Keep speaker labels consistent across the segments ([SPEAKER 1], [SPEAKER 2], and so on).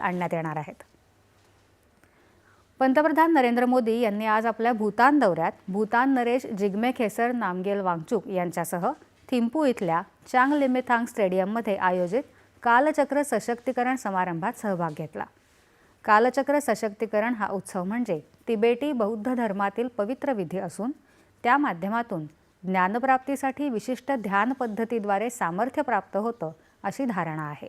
[SPEAKER 1] आणण्यात येणार आहेत. पंतप्रधान नरेंद्र मोदी यांनी आज आपल्या भूतान दौऱ्यात भूतान नरेश जिग्मे खेसर नामगेल वांगचुक यांच्यासह थिंपू इथल्या चांग लिमेथांग स्टेडियममध्ये आयोजित कालचक्र सशक्तीकरण समारंभात सहभाग घेतला. कालचक्र सशक्तीकरण हा उत्सव म्हणजे तिबेटी बौद्ध धर्मातील पवित्र विधी असून त्या माध्यमातून ज्ञानप्राप्तीसाठी विशिष्ट ध्यान पद्धतीद्वारे सामर्थ्य प्राप्त होतं अशी धारणा आहे.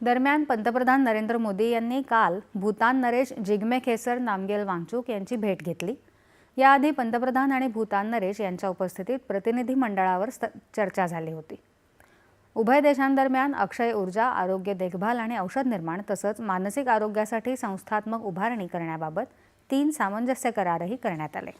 [SPEAKER 1] दरम्यान पंतप्रधान नरेंद्र मोदी यांनी काल भूतान नरेश जिग्मे खेसर नामगेल वांगचूक यांची भेट घेतली. याआधी पंतप्रधान आणि भूतान नरेश यांच्या उपस्थितीत प्रतिनिधी मंडळावर चर्चा झाली होती. उभय देशांदरम्यान अक्षय ऊर्जा आरोग्य देखभाल आणि औषध निर्माण तसंच मानसिक आरोग्यासाठी संस्थात्मक उभारणी करण्याबाबत तीन सामंजस्य करारही करण्यात आले.